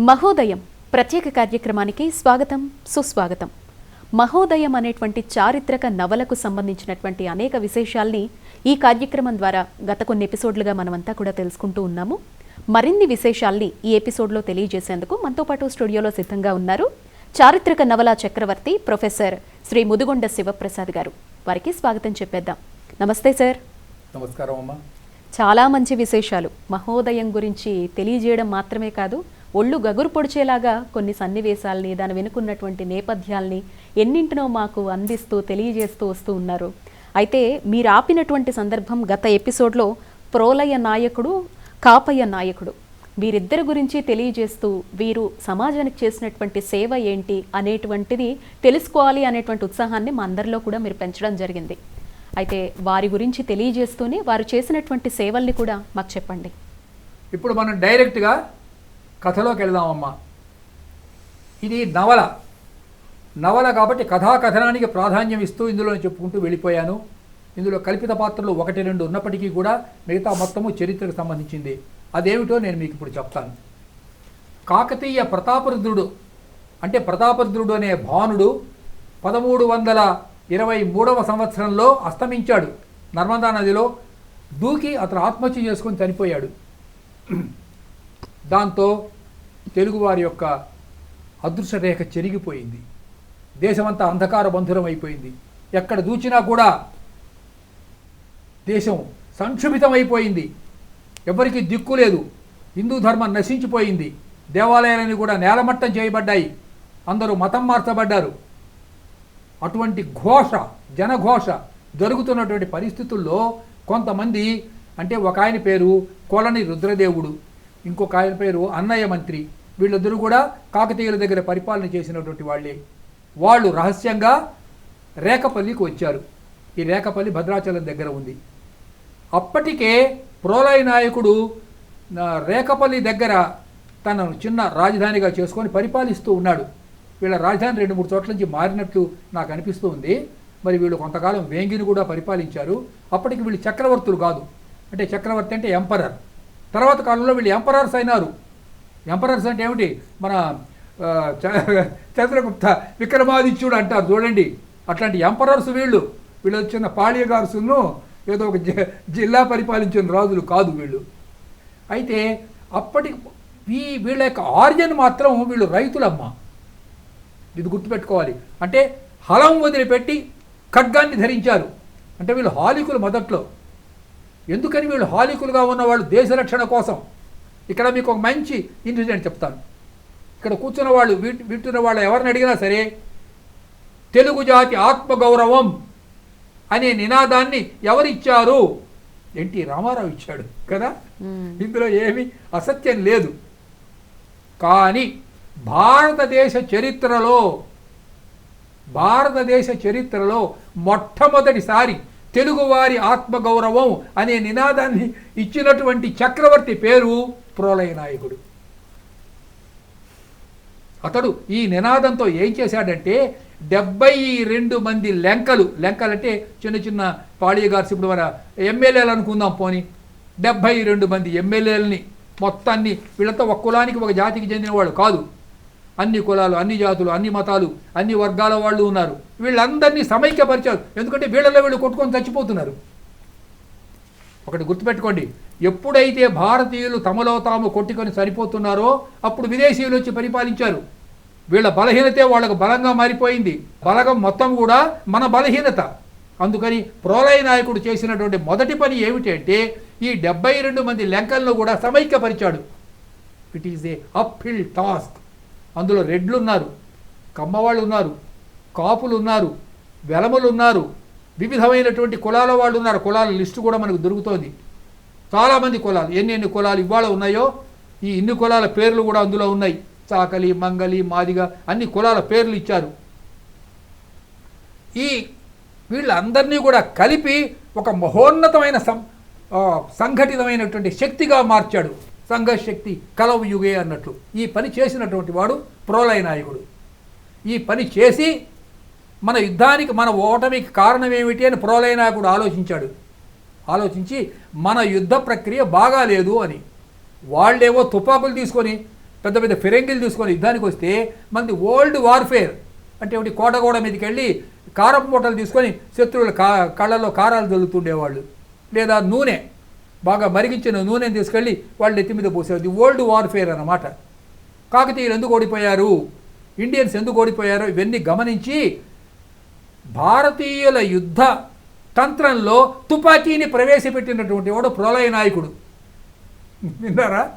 మహోదయం ప్రత్యేక కార్యక్రమానికి స్వాగతం సుస్వాగతం. మహోదయం అనేటువంటి చారిత్రక నవలకు సంబంధించినటువంటి అనేక విశేషాల్ని ఈ కార్యక్రమం ద్వారా గత కొన్ని ఎపిసోడ్లుగా మనమంతా కూడా తెలుసుకుంటూ ఉన్నాము. మరిన్ని విశేషాల్ని ఈ ఎపిసోడ్లో తెలియజేసేందుకు మనతో పాటు స్టూడియోలో సిద్ధంగా ఉన్నారు చారిత్రక నవల చక్రవర్తి ప్రొఫెసర్ శ్రీ ముదుగొండ శివప్రసాద్ గారు. వారికి స్వాగతం చెప్పేద్దాం. నమస్తే సార్. నమస్కారం అమ్మా. చాలా మంచి విశేషాలు. మహోదయం గురించి తెలియజేయడం మాత్రమే కాదు ఒళ్ళు గగురు పొడిచేలాగా కొన్ని సన్నివేశాల్ని దాని వెనుకున్నటువంటి నేపథ్యాల్ని ఎన్నింటినో మాకు అందిస్తూ తెలియజేస్తూ వస్తూ ఉన్నారు. అయితే మీరు ఆపినటువంటి సందర్భం గత ఎపిసోడ్లో ప్రోలయ నాయకుడు కాపయ్య నాయకుడు వీరిద్దరి గురించి తెలియజేస్తూ వీరు సమాజానికి చేసినటువంటి సేవ ఏంటి అనేటువంటిది తెలుసుకోవాలి అనేటువంటి ఉత్సాహాన్ని మా అందరిలో కూడా మీరు పెంచడం జరిగింది. అయితే వారి గురించి తెలియజేస్తూనే వారు చేసినటువంటి సేవల్ని కూడా మాకు చెప్పండి. ఇప్పుడు మనం డైరెక్ట్గా కథలోకి వెళదామమ్మా. ఇది నవల. నవల కాబట్టి కథా కథనానికి ప్రాధాన్యం ఇస్తూ ఇందులో చెప్పుకుంటూ వెళ్ళిపోయాను. ఇందులో కల్పిత పాత్రలు ఒకటి రెండు ఉన్నప్పటికీ కూడా మిగతా మొత్తము చరిత్రకు సంబంధించింది. అదేమిటో నేను మీకు ఇప్పుడు చెప్తాను. కాకతీయ ప్రతాపరుద్రుడు అంటే ప్రతాపరుద్రుడు అనే భానుడు పదమూడు వందల ఇరవై మూడవ సంవత్సరంలో అస్తమించాడు. నర్మదా నదిలో దూకి అతను ఆత్మహత్య చేసుకొని చనిపోయాడు. దాంతో తెలుగువారి యొక్క అదృశ్య రేఖ చెరిగిపోయింది. దేశమంతా అంధకార బంధురం అయిపోయింది. ఎక్కడ దూచినా కూడా దేశం సంక్షుభితమైపోయింది. ఎవరికి దిక్కు లేదు. హిందూ ధర్మం నశించిపోయింది. దేవాలయాలని కూడా నేలమట్టం చేయబడ్డాయి. అందరూ మతం మార్చబడ్డారు. అటువంటి ఘోష జనఘోష జరుగుతున్నటువంటి పరిస్థితుల్లో కొంతమంది అంటే ఒక ఆయన పేరు కొలని రుద్రదేవుడు ఇంకొక ఆయన పేరు అన్నయ్య మంత్రి వీళ్ళిద్దరూ కూడా కాకతీయుల దగ్గర పరిపాలన చేసినటువంటి వాళ్ళే. వాళ్ళు రహస్యంగా రేఖపల్లికి వచ్చారు. ఈ రేఖపల్లి భద్రాచలం దగ్గర ఉంది. అప్పటికే ప్రోలయ నాయకుడు రేఖపల్లి దగ్గర తనను చిన్న రాజధానిగా చేసుకొని పరిపాలిస్తూ ఉన్నాడు. వీళ్ళ రాజధాని రెండు మూడు చోట్ల నుంచి మారినట్లు నాకు అనిపిస్తూ ఉంది మరి వీళ్ళు కొంతకాలం వేంగిని కూడా పరిపాలించారు. అప్పటికి వీళ్ళు చక్రవర్తులు కాదు. అంటే చక్రవర్తి అంటే ఎంపరర్. తర్వాత కాలంలో వీళ్ళు ఎంపరర్స్ అయినారు. ఎంపరర్స్ అంటే ఏమిటి? మన చ- చంద్రగుప్త విక్రమాదిత్యుడు అంటారు చూడండి. అట్లాంటి ఎంపరర్స్ వీళ్ళు. వీళ్ళు వచ్చిన పాళియగారుసును ఏదో ఒక జి- జిల్లా పరిపాలించిన రాజులు కాదు వీళ్ళు. అయితే అప్పటి ఈ వీళ్ళ యొక్క ఆర్జన్ మాత్రం వీళ్ళు రైతులమ్మ. ఇది గుర్తుపెట్టుకోవాలి. అంటే హలం వదిలిపెట్టి ఖడ్గాన్ని ధరించారు. అంటే వీళ్ళు హాలికులు మొదట్లో. ఎందుకని వీళ్ళు హాలికులుగా ఉన్నవాళ్ళు దేశ రక్షణ కోసం? ఇక్కడ మీకు ఒక మంచి ఇన్సిడెంట్ చెప్తాను. ఇక్కడ కూర్చున్న వాళ్ళు వింటు వింటున్న వాళ్ళు ఎవరిని అడిగినా సరే తెలుగు జాతి ఆత్మగౌరవం అనే నినాదాన్ని ఎవరిచ్చారు? ఎన్టీ రామారావు ఇచ్చాడు. కదా? ఇందులో ఏమీ అసత్యం లేదు. కానీ భారతదేశ చరిత్రలో భారతదేశ చరిత్రలో మొట్టమొదటిసారి తెలుగువారి ఆత్మగౌరవం అనే నినాదాన్ని ఇచ్చినటువంటి చక్రవర్తి పేరు ప్రోలయ నాయకుడు. అతడు ఈ నినాదంతో ఏం చేశాడంటే డెబ్బై రెండు మంది లెంకలు లెంకలంటే చిన్న చిన్న పాళీగార్స్ ఇప్పుడు మన ఎమ్మెల్యేలు అనుకుందాం పోని డెబ్బై రెండు మంది ఎమ్మెల్యేలని మొత్తాన్ని వీళ్ళతో ఒక కులానికి ఒక జాతికి చెందిన వాళ్ళు కాదు. అన్ని కులాలు అన్ని జాతులు అన్ని మతాలు అన్ని వర్గాల వాళ్ళు ఉన్నారు. వీళ్ళందరినీ సమైక్యపరిచారు. ఎందుకంటే వీళ్ళలో వీళ్ళు కొట్టుకొని చచ్చిపోతున్నారు. ఒకటి గుర్తుపెట్టుకోండి. ఎప్పుడైతే భారతీయులు తమలో తాము కొట్టుకొని సరిపోతున్నారో అప్పుడు విదేశీయులు వచ్చి పరిపాలించారు. వీళ్ళ బలహీనతే వాళ్ళకు బలంగా మారిపోయింది. బలగం మొత్తం కూడా మన బలహీనత. అందుకని ప్రోలయ నాయకుడు చేసినటువంటి మొదటి పని ఏమిటంటే ఈ డెబ్బై రెండు మంది లెంకలను కూడా సమైక్యపరిచాడు. It is a uphill task అందులో రెడ్లు ఉన్నారు కమ్మవాళ్ళు ఉన్నారు కాపులు ఉన్నారు వెలములు ఉన్నారు వివిధమైనటువంటి కులాల వాళ్ళు ఉన్నారు కులాల లిస్టు కూడా మనకు దొరుకుతోంది. చాలామంది కులాలు ఎన్ని ఎన్ని కులాలు ఇవాళ ఉన్నాయో ఈ ఇన్ని కులాల పేర్లు కూడా అందులో ఉన్నాయి. చాకలి మంగలి మాదిగ అన్ని కులాల పేర్లు ఇచ్చారు. ఈ వీళ్ళందరినీ కూడా కలిపి ఒక మహోన్నతమైన సం సంఘటితమైనటువంటి శక్తిగా మార్చాడు. సంఘశక్తి కలవు యుగే అన్నట్లు. ఈ పని చేసినటువంటి వాడు ప్రోలయ నాయకుడు. ఈ పని చేసి మన యుద్ధానికి మన ఓటమికి కారణం ఏమిటి అని ప్రోలయ నాయకుడు ఆలోచించాడు. ఆలోచించి మన యుద్ధ ప్రక్రియ బాగాలేదు అని. వాళ్ళేవో తుపాకులు తీసుకొని పెద్ద పెద్ద ఫిరంగిలు తీసుకొని యుద్ధానికి వస్తే మనది ఓల్డ్ వార్ఫేర్. అంటే ఒకటి కోటగోడ మీదకి వెళ్ళి కారపు మూటలు తీసుకొని శత్రువుల కా కళ్ళల్లో కారాలు జల్లుతుండేవాళ్ళు. లేదా నూనె. బాగా మరిగించిన నూనెని తీసుకెళ్ళి వాళ్ళు ఎత్తి మీద పోసేది ఓల్డ్ వార్ఫేర్ అన్నమాట. కాకతీయులు ఎందుకు ఓడిపోయారు? ఇండియన్స్ ఎందుకు ఓడిపోయారు? ఇవన్నీ గమనించి భారతీయుల యుద్ధ తంత్రంలో తుపాకీని ప్రవేశపెట్టినటువంటి వాడు ప్రళయ నాయకుడు. విన్నారా.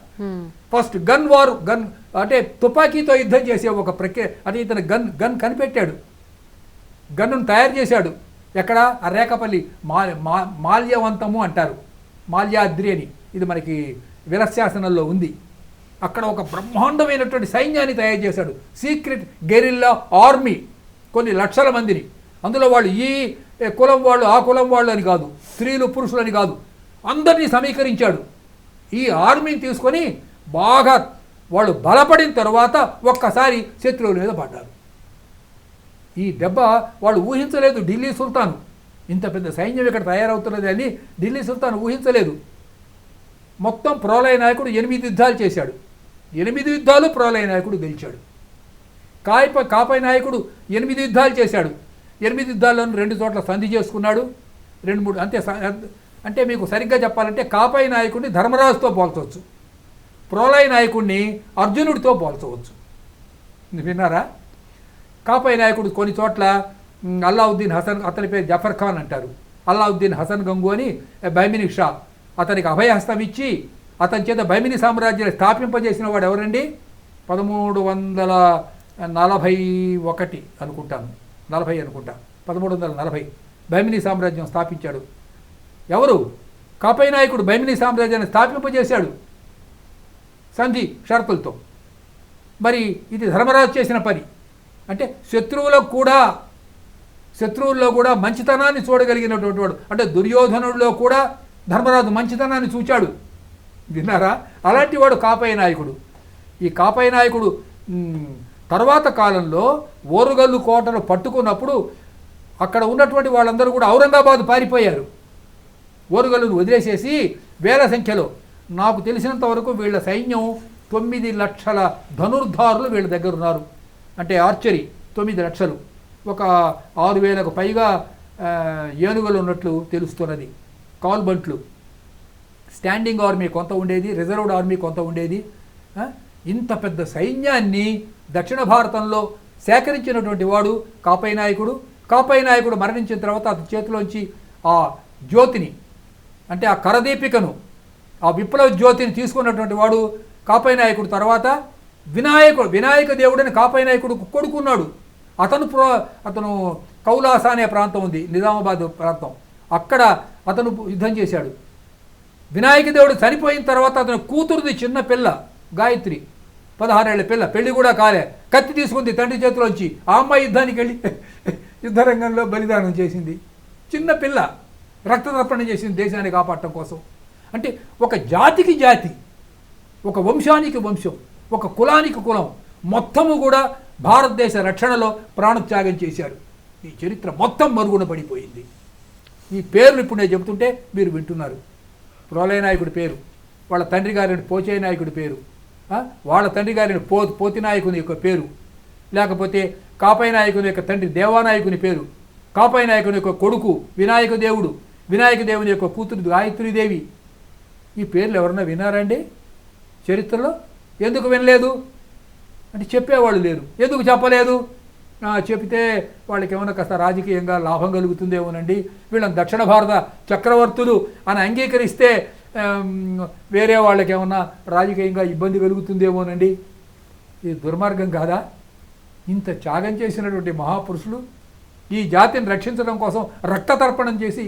ఫస్ట్ గన్ వార్ గన్ అంటే తుపాకీతో యుద్ధం చేసే ఒక ప్రక్రియ అంటే ఇతను గన్ గన్ కనిపెట్టాడు. గన్నును తయారు చేశాడు. ఎక్కడ? ఆ రేకపల్లి మా మా- మాల్యవంతము అంటారు. మాల్యాద్రి అని. ఇది మనకి విలశాసనంలో ఉంది. అక్కడ ఒక బ్రహ్మాండమైనటువంటి సైన్యాన్ని తయారు చేశాడు. Secret guerrilla army. కొన్ని లక్షల మందిని. అందులో వాళ్ళు ఈ కులం వాళ్ళు ఆ కులం వాళ్ళు అని కాదు. స్త్రీలు పురుషులు అని కాదు. అందరినీ సమీకరించాడు. ఈ ఆర్మీని తీసుకొని బాగా వాళ్ళు బలపడిన తర్వాత ఒక్కసారి శత్రువుల మీద పడ్డారు ఈ దెబ్బ వాళ్ళు ఊహించలేదు ఢిల్లీ సుల్తాను. ఇంత పెద్ద సైన్యం ఇక్కడ తయారవుతున్నది అని ఢిల్లీ సుల్తాన్ ఊహించలేదు. మొత్తం ప్రోలయ నాయకుడు ఎనిమిది యుద్ధాలు చేశాడు. ఎనిమిది యుద్ధాలు ప్రోలయ నాయకుడు గెలిచాడు. కాయప కాపై నాయకుడు ఎనిమిది యుద్ధాలు చేశాడు. ఎనిమిది యుద్ధాలను రెండు చోట్ల సంధి చేసుకున్నాడు. రెండు మూడు అంతే అంటే మీకు సరిగ్గా చెప్పాలంటే కాపై నాయకుడిని ధర్మరాజుతో పోల్చవచ్చు. ప్రోలయ నాయకుడిని అర్జునుడితో పోల్చవచ్చు. విన్నారా? కాపై నాయకుడు కొన్ని చోట్ల అల్లావుద్దీన్ హసన్ అతని పేరు జఫర్ ఖాన్ అంటారు. అల్లావుద్దీన్ హసన్ గంగు అని బైమిని షా. అతనికి అభయహస్తం ఇచ్చి అతని చేత బైమిని సామ్రాజ్యాన్ని స్థాపింపజేసిన వాడు ఎవరండి? పదమూడు వందల నలభై ఒకటి అనుకుంటాను. నలభై అనుకుంటా. పదమూడు వందల నలభై. బైమిని సామ్రాజ్యం స్థాపించాడు. ఎవరు? కాపై నాయకుడు బైమిని సామ్రాజ్యాన్ని స్థాపింపజేశాడు. సంధి షరతులతో. మరి ఇది ధర్మరాజు చేసిన పని. అంటే శత్రువులకు కూడా శత్రువుల్లో కూడా మంచితనాన్ని చూడగలిగినటువంటి వాడు. అంటే దుర్యోధనుడిలో కూడా ధర్మరాజు మంచితనాన్ని చూచాడు. విన్నారా? అలాంటి వాడు కాపయ నాయకుడు. ఈ కాపయ్య నాయకుడు తర్వాత కాలంలో ఓరుగల్లు కోటను పట్టుకున్నప్పుడు అక్కడ ఉన్నటువంటి వాళ్ళందరూ కూడా ఔరంగాబాద్ పారిపోయారు. ఓరుగల్లును వదిలేసేసి వేల సంఖ్యలో. నాకు తెలిసినంత వరకు వీళ్ళ సైన్యం తొమ్మిది లక్షల ధనుర్ధారులు వీళ్ళ దగ్గర ఉన్నారు. అంటే ఆర్చరీ తొమ్మిది లక్షలు. ఒక ఆరు వేలకు పైగా ఏనుగులు ఉన్నట్లు తెలుస్తున్నది. కాల్బంట్లు. స్టాండింగ్ ఆర్మీ కొంత ఉండేది రిజర్వ్డ్ ఆర్మీ కొంత ఉండేది. ఇంత పెద్ద సైన్యాన్ని దక్షిణ భారతంలో సేకరించినటువంటి వాడు కాపై నాయకుడు. కాపై నాయకుడు మరణించిన తర్వాత అతని చేతిలోంచి ఆ జ్యోతిని అంటే ఆ కరదీపికను ఆ విప్లవ జ్యోతిని తీసుకున్నటువంటి వాడు కాపై నాయకుడు. తర్వాత వినాయకుడు వినాయక దేవుడని కాపై నాయకుడు కొడుకున్నాడు. అతను ప్రో అతను కౌలాస అనే ప్రాంతం ఉంది నిజామాబాద్ ప్రాంతం. అక్కడ అతను యుద్ధం చేశాడు. వినాయక దేవుడు చనిపోయిన తర్వాత అతను కూతురుది చిన్న పిల్ల గాయత్రి పదహారేళ్ళ పిల్ల పెళ్ళి కూడా కాలే. కత్తి తీసుకుంది తండ్రి చేతిలోంచి. ఆ అమ్మాయి యుద్ధానికి వెళ్ళి యుద్ధరంగంలో బలిదానం చేసింది. చిన్న పిల్ల రక్తతర్పణ చేసింది దేశాన్ని కాపాడటం కోసం. అంటే ఒక జాతికి జాతి ఒక వంశానికి వంశం ఒక కులానికి కులం మొత్తము కూడా భారతదేశ రక్షణలో ప్రాణత్యాగం చేశారు. ఈ చరిత్ర మొత్తం మరుగున పడిపోయింది. ఈ పేర్లు ఇప్పుడు నేను చెబుతుంటే మీరు వింటున్నారు. ప్రోలయనాయకుడి పేరు వాళ్ళ తండ్రి గారిని పోచయ్య నాయకుడి పేరు వాళ్ళ తండ్రి గారిని పో పోతి నాయకుని యొక్క పేరు లేకపోతే కాపై నాయకుని యొక్క తండ్రి దేవానాయకుని పేరు కాపై నాయకుని యొక్క కొడుకు వినాయక దేవుడు వినాయక దేవుని యొక్క కూతురు గాయత్రీదేవి ఈ పేర్లు ఎవరన్నా విన్నారండి? చరిత్రలో? ఎందుకు వినలేదు? అంటే చెప్పేవాళ్ళు లేరు. ఎందుకు చెప్పలేదు? చెప్తే వాళ్ళకి ఏమైనా కాస్త రాజకీయంగా లాభం కలుగుతుందేమోనండి. వీళ్ళని దక్షిణ భారత చక్రవర్తులు అని అంగీకరిస్తే వేరే వాళ్ళకి ఏమన్నా రాజకీయంగా ఇబ్బంది కలుగుతుందేమోనండి. ఇది దుర్మార్గం కాదా? ఇంత త్యాగం చేసినటువంటి మహాపురుషులు ఈ జాతిని రక్షించడం కోసం రక్తతర్పణం చేసి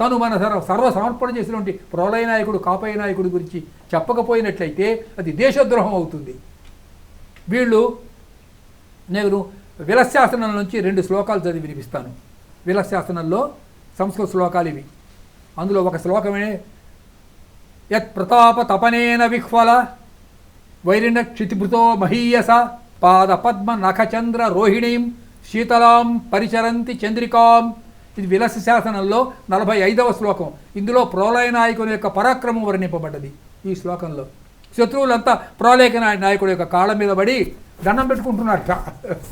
తను మన సర్వ సర్వ సమర్పణ చేసినటువంటి ప్రళయ నాయకుడు కాపయ నాయకుడు గురించి చెప్పకపోయినట్లయితే అది దేశద్రోహం అవుతుంది. వీళ్ళు నేను విలశాసనం నుంచి రెండు శ్లోకాలు చదివి వినిపిస్తాను. విలశాసనంలో సంస్కృత శ్లోకాలు ఇవి. అందులో ఒక శ్లోకమే యత్ ప్రతాప తపనేన విహ్వల వైరిణ క్షితిభృతో మహీయస పాద పద్మ నఖచంద్ర రోహిణీం శీతలాం పరిచరంతి చంద్రికాం. ఇది విలస శాసనంలో నలభై ఐదవ శ్లోకం. ఇందులో ప్రోలయ నాయకుని యొక్క పరాక్రమం వర్ణింపబడ్డది ఈ శ్లోకంలో. శత్రువులంతా ప్రోలేఖ నాయకుడు యొక్క కాళ్ళ మీద పడి దండం పెట్టుకుంటున్నారట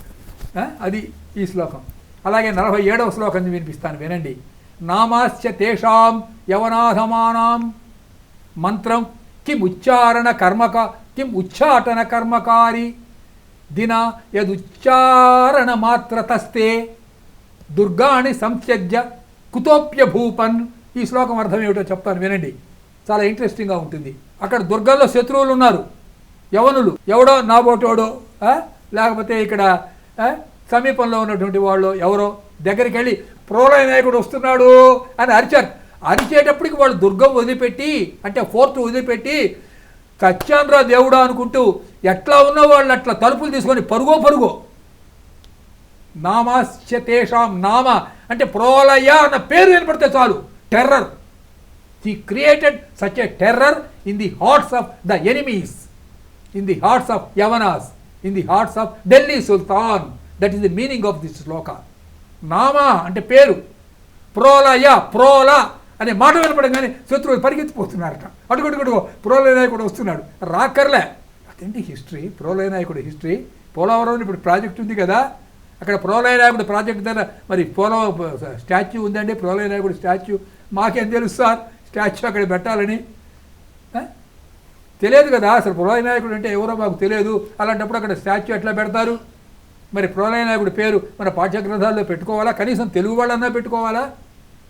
అది ఈ శ్లోకం. అలాగే నలభై ఏడవ శ్లోకం వినిపిస్తాను వినండి. నామాశ్చ తేషాం యవనాధమానాం. మంత్రం కిం ఉచ్చారణ కర్మక కిం ఉచ్చాటన కర్మకారి. దిన యదుచ్చారణ మాత్రతస్తే దుర్గాణి సంత్యజ్య కుతోప్య భూపన్ ఈ శ్లోకం అర్థం ఏమిటో చెప్తాను వినండి. చాలా ఇంట్రెస్టింగ్గా ఉంటుంది. అక్కడ దుర్గంలో శత్రువులు ఉన్నారు. యవనులు. ఎవడో నాబోటోడో లేకపోతే ఇక్కడ సమీపంలో ఉన్నటువంటి వాళ్ళు ఎవరో దగ్గరికి వెళ్ళి ప్రోలయ నాయకుడు వస్తున్నాడు అని అరిచారు. అరిచేటప్పటికి వాళ్ళు దుర్గం వదిలిపెట్టి అంటే ఫోర్ట్ వదిలిపెట్టి సత్యాంధ్ర దేవుడా అనుకుంటూ ఎట్లా ఉన్న వాళ్ళు అట్లా తలుపులు తీసుకొని పరుగో పరుగో. నామాస్య తేషాం నామ అంటే ప్రోలయ అన్న పేరు వినపడితే చాలు. Terror he created such a terror in the hearts of the enemies in the hearts of యవనాస్ in the hearts of Delhi sultan that is the meaning of this శ్లోక నామా అంటే పేరు. ప్రోలయ ప్రోల అనే మాట వినపడంగానే శత్రువులు పరిగెత్తిపోతున్నారట. అడుగుడుగుడుగో ప్రోలయ నాయకుడు వస్తున్నాడు. రాకర్లే. అదేంటి హిస్టరీ ప్రోలయ నాయకుడు హిస్టరీ పోలవరం ఇప్పుడు ప్రాజెక్ట్ ఉంది కదా. అక్కడ ప్రోలయ నాయకుడు ప్రాజెక్ట్ దగ్గర మరి పోలవ స్టాచ్యూ ఉందండి. ప్రోలయ నాయకుడు స్టాచ్యూ మాకేం తెలుసు సార్? స్టాచ్యూ అక్కడ పెట్టాలని? తెలియదు కదా అసలు ప్రళయ నాయకుడు అంటే ఎవరో మాకు తెలియదు. అలాంటప్పుడు అక్కడ స్టాచ్యూ ఎట్లా పెడతారు? మరి ప్రళయ నాయకుడి పేరు మన పాఠ్యగ్రంథాల్లో పెట్టుకోవాలా? కనీసం తెలుగు వాళ్ళన్నా పెట్టుకోవాలా?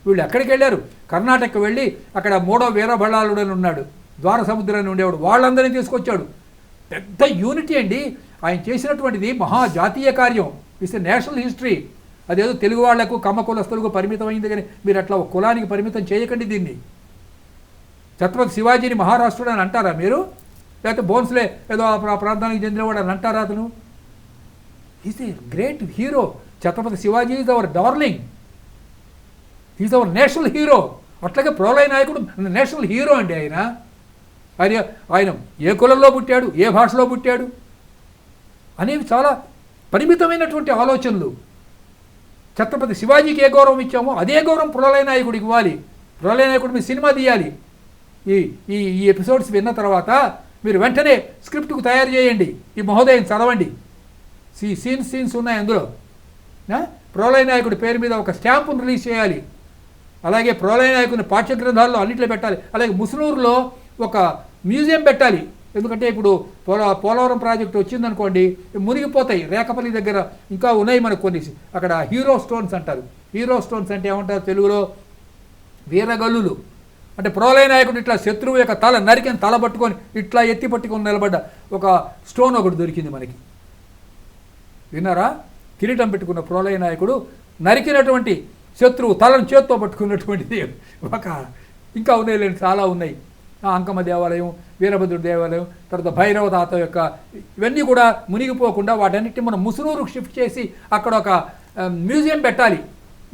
వీళ్ళు ఎక్కడికి వెళ్ళారు? కర్ణాటకకు వెళ్ళి అక్కడ మూడో వీరబళ్ళాలుడు అని ఉన్నాడు. ద్వార సముద్రాన్ని ఉండేవాడు. వాళ్ళందరినీ తీసుకొచ్చాడు. పెద్ద యూనిటీ అండి. ఆయన చేసినటువంటిది మహా జాతీయ కార్యం ఇట్స్ నేషనల్ హిస్టరీ అదేదో తెలుగు వాళ్ళకు కమ్మ కులస్తులకు పరిమితమైంది కానీ మీరు అట్లా ఒక కులానికి పరిమితం చేయకండి దీన్ని. ఛత్రపతి శివాజీని మహారాష్ట్రుడు అని అంటారా మీరు? లేకపోతే బోన్స్లే ఏదో ఆ ప్రా- ప్రాంతానికి చెందినవాడు అని అంటారా అతను? Is a great hero Chhatrapati Shivaji is our darling is our national hero అట్లాగే ప్రోలయ నాయకుడు నేషనల్ హీరో అండి ఆయన. ఆయన ఆయన ఏ కులంలో పుట్టాడు ఏ భాషలో పుట్టాడు అనేవి చాలా పరిమితమైనటువంటి ఆలోచనలు. ఛత్రపతి శివాజీకి ఏ గౌరవం ఇచ్చామో అదే గౌరవం ప్రళయ నాయకుడికి ఇవ్వాలి. ప్రళయ నాయకుడు మీ సినిమా తీయాలి. ఈ ఈ ఈ ఎపిసోడ్స్ విన్న తర్వాత మీరు వెంటనే స్క్రిప్ట్కు తయారు చేయండి. ఈ మహోదయం చదవండి. సీ సీన్స్ సీన్స్ ఉన్నాయి అందులో. ప్రోలయ నాయకుడి పేరు మీద ఒక స్టాంపును రిలీజ్ చేయాలి. అలాగే ప్రోలయ నాయకుని పాఠ్యగ్రంథాల్లో అన్నింటిలో పెట్టాలి. అలాగే ముసునూరులో ఒక మ్యూజియం పెట్టాలి. ఎందుకంటే ఇప్పుడు పోల పోలవరం ప్రాజెక్ట్ వచ్చిందనుకోండి మునిగిపోతాయి. రేఖపల్లి దగ్గర ఇంకా ఉన్నాయి మనకు కొన్ని. అక్కడ హీరో స్టోన్స్ అంటారు. హీరో స్టోన్స్ అంటే ఏమంటారు తెలుగులో? వీరగల్లులు. అంటే ప్రోలయ నాయకుడు ఇట్లా శత్రువు యొక్క తల నరికిన తల పట్టుకొని ఇట్లా ఎత్తి పట్టుకొని నిలబడ్డ ఒక స్టోన్ ఒకటి దొరికింది మనకి. విన్నారా? కిరీటం పెట్టుకున్న ప్రోలయ నాయకుడు నరికినటువంటి శత్రువు తలను చేత్తో పట్టుకున్నటువంటిది ఒక ఇంకా ఉన్నాయి లేని చాలా ఉన్నాయి. అంకమ్మ దేవాలయం వీరభద్రుడి దేవాలయం తర్వాత భైరవ తాత యొక్క ఇవన్నీ కూడా మునిగిపోకుండా వాటన్నిటిని మనం ముసునూరుకు షిఫ్ట్ చేసి అక్కడ ఒక మ్యూజియం పెట్టాలి.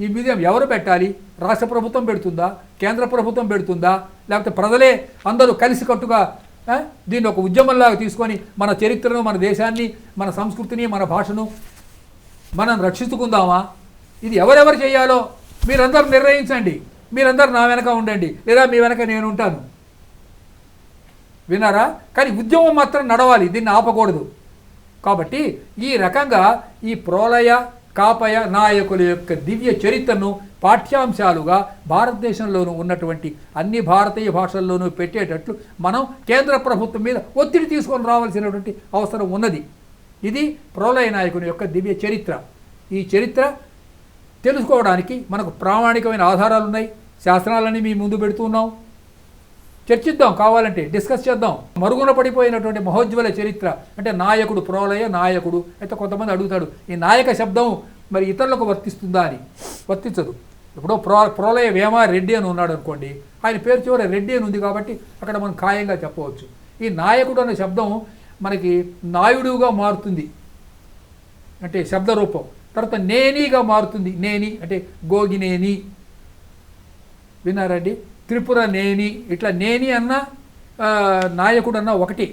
ఈ మ్యూజియం ఎవరు పెట్టాలి? రాష్ట్ర ప్రభుత్వం పెడుతుందా? కేంద్ర ప్రభుత్వం పెడుతుందా? లేకపోతే ప్రజలే అందరూ కలిసికట్టుగా కట్టుగా దీన్ని ఒక ఉద్యమంలాగా తీసుకొని మన చరిత్రను మన దేశాన్ని మన సంస్కృతిని మన భాషను మనం రక్షించుకుందామా? ఇది ఎవరెవరు చేయాలో మీరందరూ నిర్ణయించండి. మీరందరూ నా వెనక ఉండండి. లేదా మీ వెనక నేను ఉంటాను. విన్నారా? కానీ ఉద్యమం మాత్రం నడవాలి. దీన్ని ఆపకూడదు. కాబట్టి ఈ రకంగా ఈ ప్రోలయ కాపయ నాయకుల యొక్క దివ్య చరిత్రను పాఠ్యాంశాలుగా భారతదేశంలోనూ ఉన్నటువంటి అన్ని భారతీయ భాషల్లోనూ పెట్టేటట్లు మనం కేంద్ర ప్రభుత్వం మీద ఒత్తిడి తీసుకొని రావాల్సినటువంటి అవసరం ఉన్నది. ఇది ప్రోలయ నాయకుని యొక్క దివ్య చరిత్ర. ఈ చరిత్ర తెలుసుకోవడానికి మనకు ప్రామాణికమైన ఆధారాలు ఉన్నాయి శాస్త్రాలని మీ ముందు పెడుతున్నాం చర్చిద్దాం కావాలంటే డిస్కస్ చేద్దాం. మరుగున పడిపోయినటువంటి మహోజ్వల చరిత్ర అంటే నాయకుడు ప్రోలయ నాయకుడు అయితే కొంతమంది అడుగుతాడు ఈ నాయక శబ్దం మరి ఇతరులకు వర్తిస్తుందా అని? వర్తించదు. ఇప్పుడు ప్రో ప్రోలయ వేమ రెడ్డి అని ఉన్నాడు అనుకోండి ఆయన పేరు చివర రెడ్డి అని ఉంది కాబట్టి అక్కడ మనం ఖాయంగా చెప్పవచ్చు. ఈ నాయకుడు అనే శబ్దం మనకి నాయుడుగా మారుతుంది. అంటే శబ్ద రూపం తర్వాత నేనిగా మారుతుంది. నేని అంటే గోగినేని. విన్నారండి త్రిపుర నేని ఇట్లా నేని అన్న నాయకుడు అన్న ఒకటి.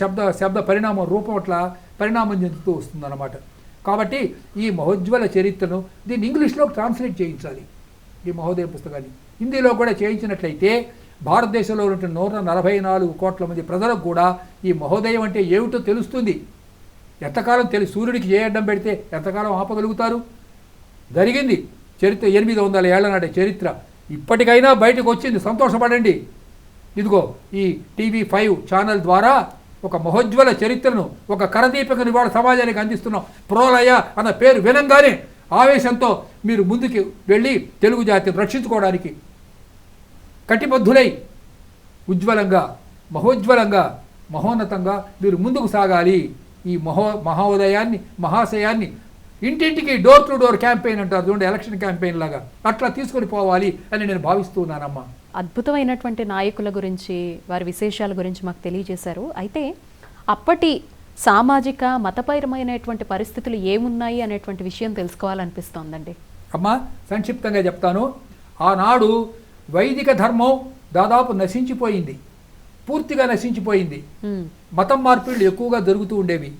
శబ్ద శబ్ద పరిణామం రూపం అట్లా పరిణామం చెందుతూ వస్తుందన్నమాట. కాబట్టి ఈ మహోజ్వల చరిత్రను దీన్ని ఇంగ్లీష్లో ట్రాన్స్లేట్ చేయించాలి ఈ మహోదయ పుస్తకాన్ని. హిందీలో కూడా చేయించినట్లయితే భారతదేశంలో ఉన్నటువంటి నూట నలభై నాలుగు కోట్ల మంది ప్రజలకు కూడా ఈ మహోదయం అంటే ఏమిటో తెలుస్తుంది. ఎంతకాలం తెలి సూర్యుడికి ఏ అడ్డం పెడితే ఎంతకాలం ఆపగలుగుతారు? జరిగింది. చరిత్ర ఎనిమిది వందల ఏళ్ళ నాటి చరిత్ర. ఇప్పటికైనా బయటకు వచ్చింది. సంతోషపడండి. ఇదిగో ఈ టీవీ ఫైవ్ ఛానల్ ద్వారా ఒక మహోజ్వల చరిత్రను ఒక కరదీపకను ఇవాళ సమాజానికి అందిస్తున్నాం. ప్రోలయ అన్న పేరు వినంగానే ఆవేశంతో మీరు ముందుకు వెళ్ళి తెలుగు జాతిని రక్షించుకోవడానికి కటిబద్ధులై ఉజ్వలంగా మహోజ్వలంగా మహోన్నతంగా మీరు ముందుకు సాగాలి. ఈ మహో మహోదయాన్ని మహాశయాన్ని ఇంటింటికి డోర్ టు డోర్ క్యాంపెయిన్ అంటారు. చూడండి ఎలక్షన్ క్యాంపెయిన్ లాగా. అట్లా తీసుకొని పోవాలి అని నేను భావిస్తున్నానమ్మా. అద్భుతమైనటువంటి నాయకుల గురించి వారి విశేషాల గురించి మాకు తెలియజేశారు. అయితే అప్పటి సామాజిక మతపరమైనటువంటి పరిస్థితులు ఏమున్నాయి అనేటువంటి విషయం తెలుసుకోవాలనిపిస్తోందండి. అమ్మా సంక్షిప్తంగా చెప్తాను. ఆనాడు వైదిక ధర్మం దాదాపు నశించిపోయింది. పూర్తిగా నశించిపోయింది. మతం మార్పిళ్ళు ఎక్కువగా జరుగుతూ ఉండేవి.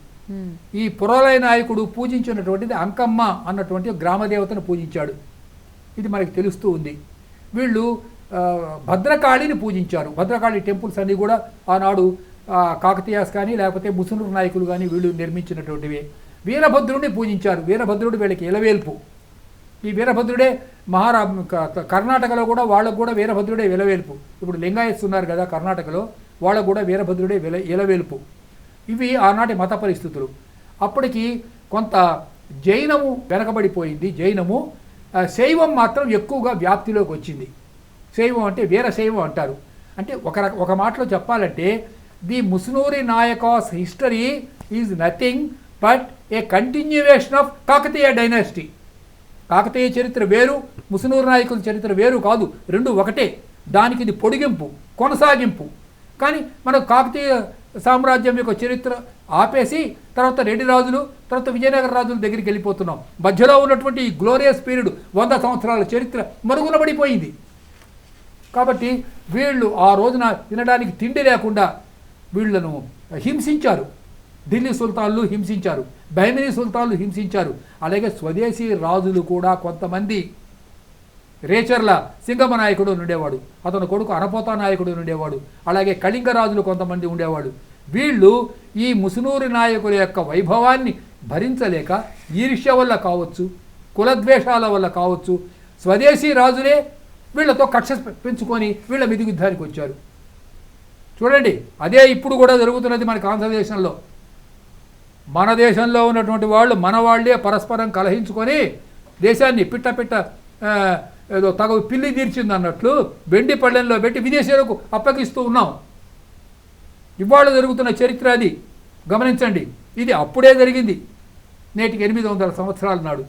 ఈ పురోలయ నాయకుడు పూజించినటువంటిది అంకమ్మ అన్నటువంటి గ్రామదేవతను పూజించాడు. ఇది మనకి తెలుస్తూ ఉంది. వీళ్ళు భద్రకాళిని పూజించారు. భద్రకాళి టెంపుల్స్ అన్నీ కూడా ఆనాడు కాకతీయాస్ కానీ లేకపోతే ముసునూరు నాయకులు కానీ వీళ్ళు నిర్మించినటువంటివి. వీరభద్రుడిని పూజించారు. వీరభద్రుడు వీళ్ళకి ఇలవేల్పు ఈ వీరభద్రుడే మహారా కర్ణాటకలో కూడా వాళ్ళకు కూడా వీరభద్రుడే విలవేల్పు ఇప్పుడు లింగాయత్స్ ఉన్నారు కదా కర్ణాటకలో వాళ్ళకు కూడా వీరభద్రుడే విల ఇలవేల్పు ఇవి ఆనాటి మత పరిస్థితులు. అప్పటికి కొంత జైనము వెనకబడిపోయింది. జైనము శైవం మాత్రం ఎక్కువగా వ్యాప్తిలోకి వచ్చింది. శైవం అంటే వీరశైవం అంటారు. అంటే ఒక రక ఒక మాటలో చెప్పాలంటే the Musunuri Nayakas history is nothing but a continuation of Kakatiya dynasty. Kakatiya చరిత్ర వేరు ముసునూరు నాయకుల చరిత్ర వేరు కాదు. రెండు ఒకటే. దానికి ఇది పొడిగింపు కొనసాగింపు. కానీ మనకు కాకతీయ సామ్రాజ్యం యొక్క చరిత్ర ఆపేసి తర్వాత రెడ్డి రాజులు తర్వాత విజయనగర రాజుల దగ్గరికి వెళ్ళిపోతున్నాం. మధ్యలో ఉన్నటువంటి ఈ గ్లోరియస్ పీరియడ్ వంద సంవత్సరాల చరిత్ర మరుగున పడిపోయింది కాబట్టి వీళ్ళు ఆ రోజున తినడానికి తిండి లేకుండా వీళ్ళను హింసించారు. ఢిల్లీ సుల్తాన్లు హింసించారు. బైమినీ సుల్తాన్లు హింసించారు. అలాగే స్వదేశీ రాజులు కూడా కొంతమంది రేచర్ల సింగమ నాయకుడు ఉండేవాడు అతని కొడుకు అనపోతా నాయకుడు ఉండేవాడు అలాగే కళింగ రాజులు కొంతమంది ఉండేవాడు. వీళ్ళు ఈ ముసునూరి నాయకుల యొక్క వైభవాన్ని భరించలేక ఈర్ష్య వల్ల కావచ్చు కులద్వేషాల వల్ల కావచ్చు స్వదేశీ రాజులే వీళ్ళతో కక్ష పెంచుకొని వీళ్ళ మిదిగి యుద్ధానికి వచ్చారు. చూడండి అదే ఇప్పుడు కూడా జరుగుతున్నది మనకి ఆంధ్రదేశంలో. మన దేశంలో ఉన్నటువంటి వాళ్ళు మన వాళ్ళే పరస్పరం కలహించుకొని దేశాన్ని పిట్ట పిట్ట ఏదో తగవు పిల్లి తీర్చింది అన్నట్లు వెండి పళ్ళెంలో పెట్టి విదేశీయులకు అప్పగిస్తూ ఉన్నాం. ఇవాళ జరుగుతున్న చరిత్ర అది. గమనించండి ఇది అప్పుడే జరిగింది. నేటికి ఎనిమిది వందల సంవత్సరాల నాడు.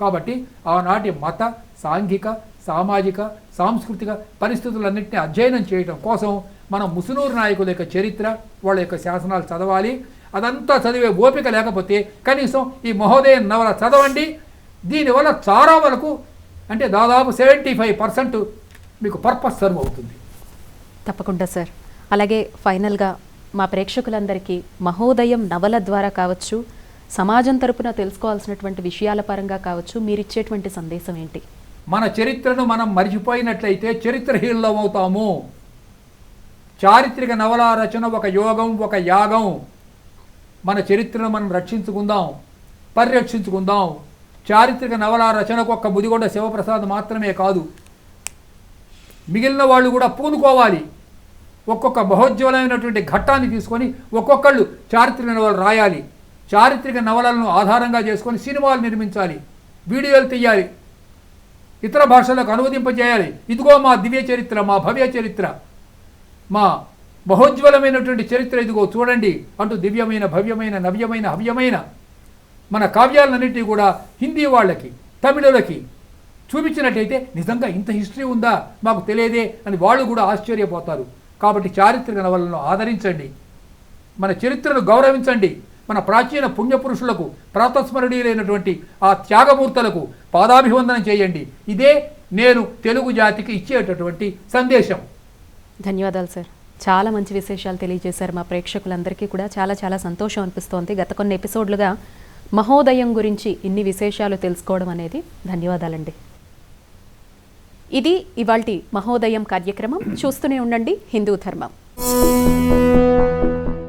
కాబట్టి ఆనాటి మత సాంఘిక సామాజిక సాంస్కృతిక పరిస్థితులన్నింటినీ అధ్యయనం చేయటం కోసం మనం ముసునూరు నాయకుల యొక్క చరిత్ర వాళ్ళ యొక్క శాసనాలు చదవాలి. అదంతా చదివే ఓపిక లేకపోతే కనీసం ఈ మహోదయ నవల చదవండి. దీనివల్ల చాలా వరకు అంటే దాదాపు సెవెంటీ ఫైవ్ పర్సెంట్ మీకు పర్పస్ సర్వ్ అవుతుంది. తప్పకుండా సార్. అలాగే ఫైనల్గా మా ప్రేక్షకులందరికీ మహోదయం నవల ద్వారా కావచ్చు సమాజం తరపున తెలుసుకోవాల్సినటువంటి విషయాల పరంగా కావచ్చు మీరిచ్చేటువంటి సందేశం ఏంటి? మన చరిత్రను మనం మరిచిపోయినట్లయితే చరిత్రహీనులం అవుతాము. చారిత్రక నవల రచన ఒక యోగం ఒక యాగం. మన చరిత్రను మనం రక్షించుకుందాం పరిరక్షించుకుందాం. చారిత్రక నవల రచనకు ఒక్క బుదిగొండ శివప్రసాద్ మాత్రమే కాదు. మిగిలిన వాళ్ళు కూడా పూనుకోవాలి. ఒక్కొక్క మహోజ్వలమైనటువంటి ఘట్టాన్ని తీసుకొని ఒక్కొక్కళ్ళు చారిత్రక నవలు రాయాలి. చారిత్రక నవలలను ఆధారంగా చేసుకొని సినిమాలు నిర్మించాలి. వీడియోలు తీయాలి. ఇతర భాషలకు అనువదింపజేయాలి. ఇదిగో మా దివ్య చరిత్ర మా భవ్య చరిత్ర. మా మహోజ్వలమైనటువంటి చరిత్ర ఇదిగో చూడండి అంటూ దివ్యమైన భవ్యమైన నవ్యమైన హవ్యమైన మన కావ్యాలన్నింటినీ కూడా హిందీ వాళ్ళకి తమిళులకి చూపించినట్టయితే నిజంగా ఇంత హిస్టరీ ఉందా? మాకు తెలియదే అని వాళ్ళు కూడా ఆశ్చర్యపోతారు. కాబట్టి చారిత్రక నవలను ఆదరించండి. మన చరిత్రను గౌరవించండి. మన ప్రాచీన పుణ్యపురుషులకు ప్రాతస్మరణీయులైనటువంటి ఆ త్యాగమూర్తులకు పాదాభివందనం చేయండి. ఇదే నేను తెలుగు జాతికి ఇచ్చేటటువంటి సందేశం. ధన్యవాదాలు సార్. చాలా మంచి విశేషాలు తెలియజేశారు మా ప్రేక్షకులందరికీ కూడా. చాలా చాలా సంతోషం అనిపిస్తోంది. గత కొన్ని ఎపిసోడ్లుగా మహోదయం గురించి ఇన్ని విశేషాలు తెలుసుకోవడం అనేది ధన్యవాదాలండి. ఇది ఇవాల్టి మహోదయం కార్యక్రమం. చూస్తూనే ఉండండి. హిందూ ధర్మం.